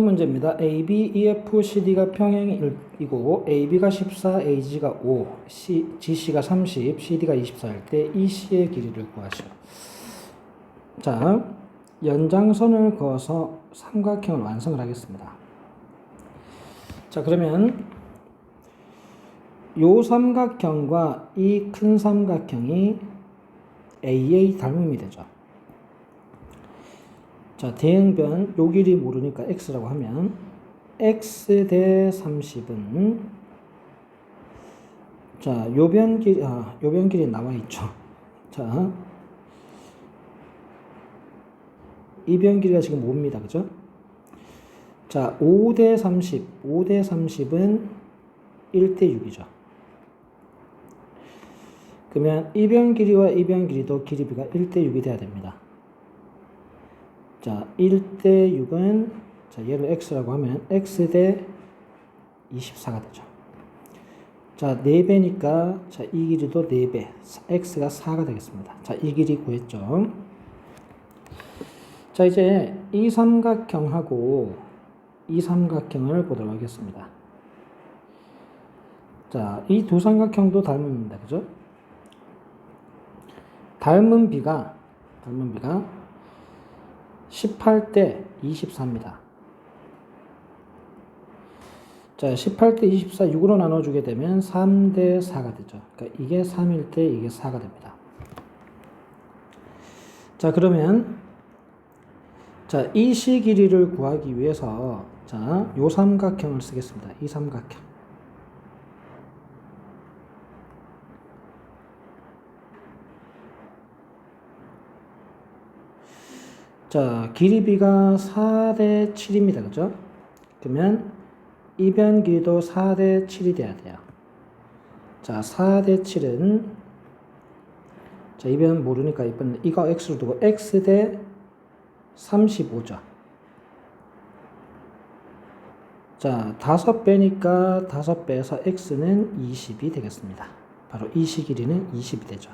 문제입니다. AB, EF, CD가 평행이고 AB가 14, AG가 5, C, GC가 30, CD가 24일 때 EC의 길이를 구하시오. 자, 연장선을 그어서 삼각형을 완성을 하겠습니다. 자, 그러면 요 삼각형과 이 큰 삼각형이 AA 닮음이 되죠. 자, 대응변 요 길이 모르니까 x라고 하면 x 대 30은 자, 요변 길 아, 요변 길이 나와 있죠. 자, 이변 길이가 지금 5입니다. 그죠? 자, 5 대 30, 5 대 30은 1 대 6이죠. 그러면 이변 길이와 이변 길이도 길이비가 1대 6이 돼야 됩니다. 자, 1대 6은 자, 얘를 x라고 하면 x 대 24가 되죠. 자, 4배니까 자, 이 길이도 4배. x가 4가 되겠습니다. 자, 이 길이 구했죠. 자, 이제 이 삼각형하고 이 삼각형을 보도록 하겠습니다. 자, 이 두 삼각형도 닮음입니다. 그죠? 닮은 비가 닮은 비가 18대 24입니다. 자, 18대 24 6으로 나눠주게 되면 3대 4가 되죠. 그러니까 이게 3일 때 이게 4가 됩니다. 자, 그러면 자, 이 시 길이를 구하기 위해서 자, 요 삼각형을 쓰겠습니다. 이 삼각형. 자, 길이비가 4대 7입니다. 그죠? 그러면 이변 길이도 4대 7이 돼야 돼요. 자, 4대 7은 자, 이변 모르니까 이번 이거 x로 두고 x 대 35죠. 자, 5배니까 5배에서 x는 20이 되겠습니다. 바로 이 시 길이는 20이 되죠.